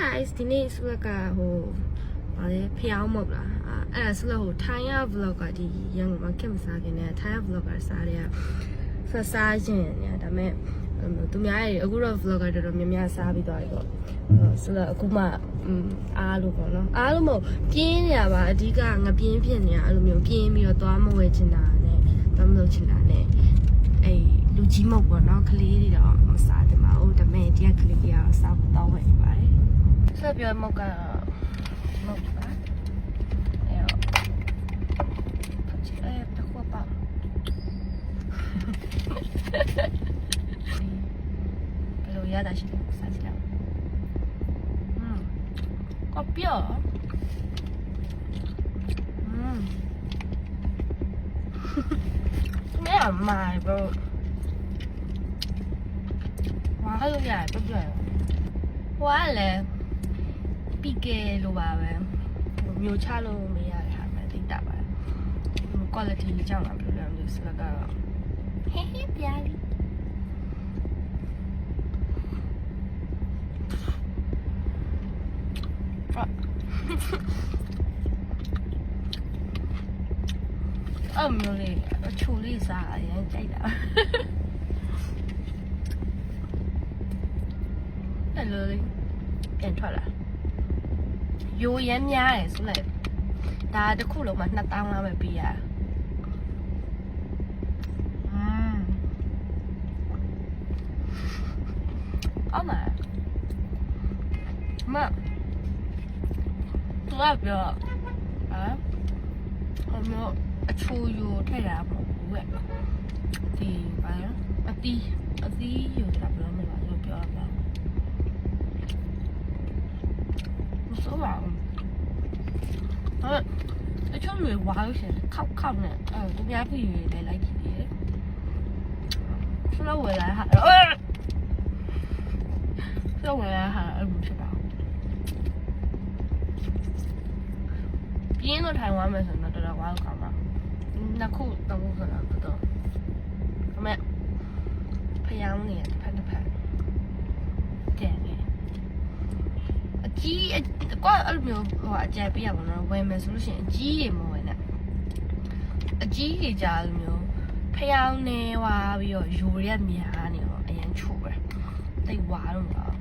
guys ဒီနေ့ဆုလကဟိုဗာလေဖျောင်းမဟုတ်လားအဲ့ဒါဆုလဟိုထိုင်းရ vlog ကဒီရန်ကုန်မှာခင်မစားခင်နဲ့ထိုင်းရ vlog ကစားတဲ့ဖစားရင်ညာဒါမဲ့သူများရေအခုတော့ vlog တော်တော်များများစားပြီးသွားပြီပေါ့ဆိုတော့အခုမှအားလို့ပေါ့နော်အားလို့မဟုတ်ပြင်းနေရပါအဓိကငပြင်းဖြစ်နေရအဲ့လိုမျိုးပြင်းပြီးတော့သွားမဝဲချင်တာနဲ့သွားမလုပ်ချင်တာနဲ့အဲ့လူကြီးမဟုတ်ပေါ့နော်ကလေးတွေတော့မစားတင်ပါဘူးဒါပေမဲ့တရားကလေးတွေကတော့စားဖို့တောင်းဝင်နေပါတယ် 습을 먹어요. 먹을까? 에요. 에, 배고파. 별로 이해하시는 사실은. 음, 커피요. 음. 왜 엄마 이거 와하육이 알고 줘요. 원래 ပြရဟိုကလည်းပြီးကဲလိုပါပဲမျိုးချလို့မရတဲ့ဟာပဲတိတ်တာပါ quality ကြောင့်လားပြောရမလို့စလကတော့ဟေးဟေးပြားလေးအမျိုးလေးအချိုလေးစားအရင်ကြိုက်တာအဲ့လိုလေးပြန်ထွက်လာ ယိုရမ်းများတယ်ဆိုလိုက်ဒါတစ်ခုလုံးမှာ2000လောက်ပဲပေးရอืมအမမသူကပြောအာအမအချူယူထည့်တာမဟုတ်ဘူးကဒီပါရအတီးအတီးယူတာဘယ်လိုမလဲလို့ပြောတာ မစိုးပါဘူး။အဲ့အချို့တွေဝါလို့ရှိရင်ခောက်ခောက်နဲ့အဲသူများပြည်တွေလည်းလိုက်ကြည့်တယ်။ဆိုတော့ဝယ်လာဟာအဲဆိုတော့ဝယ်လာဟာအဲ့လိုဖြစ်ပါဘူး။ပြင်းတော့ထိုင်ဝမ်းမယ်ဆိုတော့တော်တော်ဝါလို့ကောင်းပါ။နှစ်ခုသုံးခုဆိုတော့တော်တော်အမေဖျောင်းနေတယ်တစ်ဖက်တစ်ဖက်ကျန်နေအ ကြီးအကွာအဲ့လိုမျိုးဟိုအကြံပေးရပါတော့ဝယ်မယ်ဆိုလို့ရှိရင်အကြီးတွေမဝယ်နဲ့အကြီးတွေကြာလိုမျိုးဖျောင်းနေဝါပြီးတော့ယူရက်များနေတော့အရင်ချိုးပဲတိတ်ဝါတော့မလား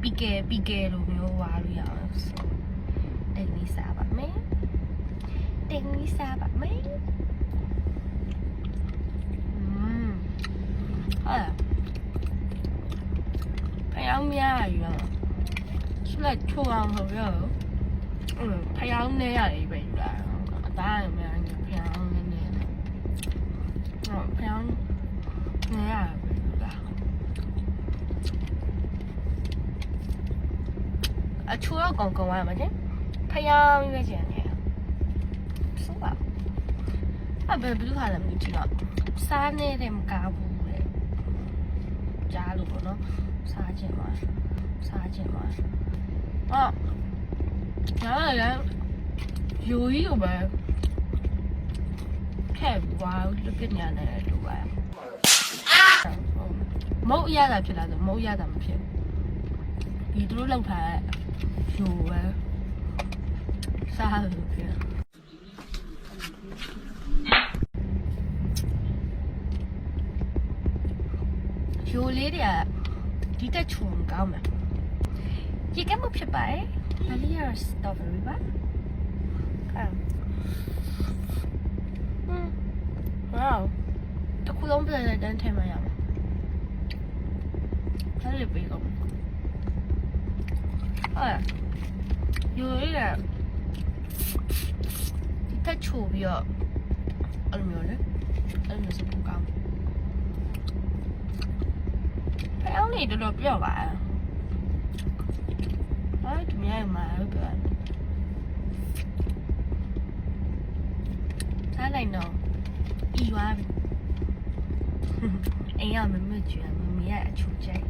ပီကဲပီကဲလိုမျိုးဝါလို့ရအောင်ဆိုတိတ်လေးစားပါမယ်တိတ်လေးစားပါမယ် လက်ချိုးအောင်ဆိုပြီးတော့ဖျောင်းနေရတယ်ပဲယူလာအသားရမယ်ဖျောင်းနေနေတော့ဖျောင်းနေရပဲယူလာအချိုးတော့ကောင်းကောင်းရမှာကျဖျောင်းပဲကျန်နေဆိုပါအဘယ်ဘလူးဟာလည်းမကြည့်တော့စားနေတယ်မကားဘူးလေကြားလို့ပေါ့နော်စားချင်ပါစားချင်ပါ 啊，然后人有一个呗，太瓜就跟人家那个对吧？မဟုတ်ရတာဖြစ်လာဆိုမဟုတ်ရတာမဖြစ်ဒီသူတို့လောက်ထားတဲ့ယူပဲစားလို့ဖြစ်ယူလေးတွေကဒီတက်ချုံကောင်းမယ် ရေကဲမှုဖြစ်ပါတယ်ဒါလေးရစတော်ဘယ်ရီပါအဲဟမ်ဝေါတခုလုံးပြန်တဲ့တန်းထဲမှာရမှာအဲ့ဒီပေးတော့အဲ့ယူရည်ဒီတက်ချိုပြီးတော့အဲ့လိုမျိုးလေအဲ့လိုမျိုးစပူကောင်းဖျောင်းနေတော်တော်ပြော့ပါ အဲ့ဒီမြိုင်မှာဟုတ်ကဲ့စားလိုက်တော့ဤွားပြီအိမ်ကမမကျွမ်းမမရအချူကြိုက်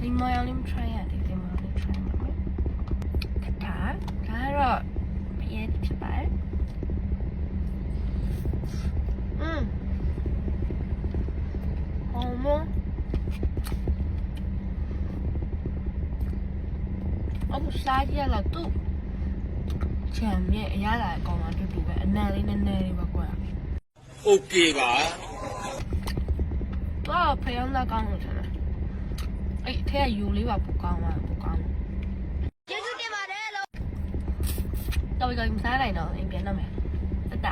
ဒီမောင်လေး try ရတယ်ဒီမောင်လေး try မှာမယ်ဒါဒါတော့ပြည့်ဖြစ်ပါတယ်อืม အခုစားကြည့်ရတော့သူ့ချမ်းမြဲအရသာအကောင်ကတူတူပဲအနံလေးနည်းနည်းလေးပဲကွာ โอเคပါ တော့ဖျောင်းသားကောင်းလို့ထင်တယ်အဲ့အထက်ကယူလေးပါပူကောင်းပါပူကောင်းကျေးဇူးတင်ပါတယ်လို့တော်ပြီကမစားနိုင်တော့အိမ်ပြန်တော့မယ်တတ